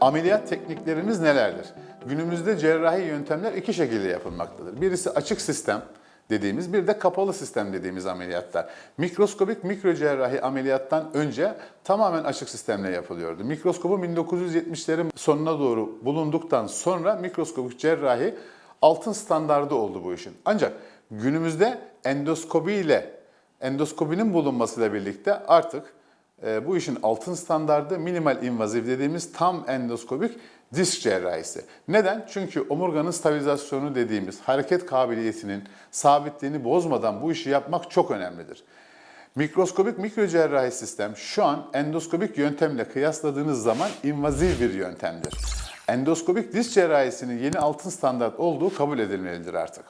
Ameliyat tekniklerimiz nelerdir? Günümüzde cerrahi yöntemler iki şekilde yapılmaktadır. Birisi açık sistem dediğimiz, bir de kapalı sistem dediğimiz ameliyatlar. Mikroskobik mikrocerrahi ameliyattan önce tamamen açık sistemle yapılıyordu. Mikroskobu 1970'lerin sonuna doğru bulunduktan sonra mikroskobik cerrahi altın standardı oldu bu işin. Ancak günümüzde endoskobi ile endoskobinin bulunmasıyla birlikte artık bu işin altın standardı minimal invaziv dediğimiz tam endoskobik disk cerrahisi. Neden? Çünkü omurganın stabilizasyonu dediğimiz hareket kabiliyetinin sabitliğini bozmadan bu işi yapmak çok önemlidir. Mikroskobik mikrocerrahi sistem şu an endoskobik yöntemle kıyasladığınız zaman invaziv bir yöntemdir. Endoskobik disk cerrahisinin yeni altın standart olduğu kabul edilmelidir artık.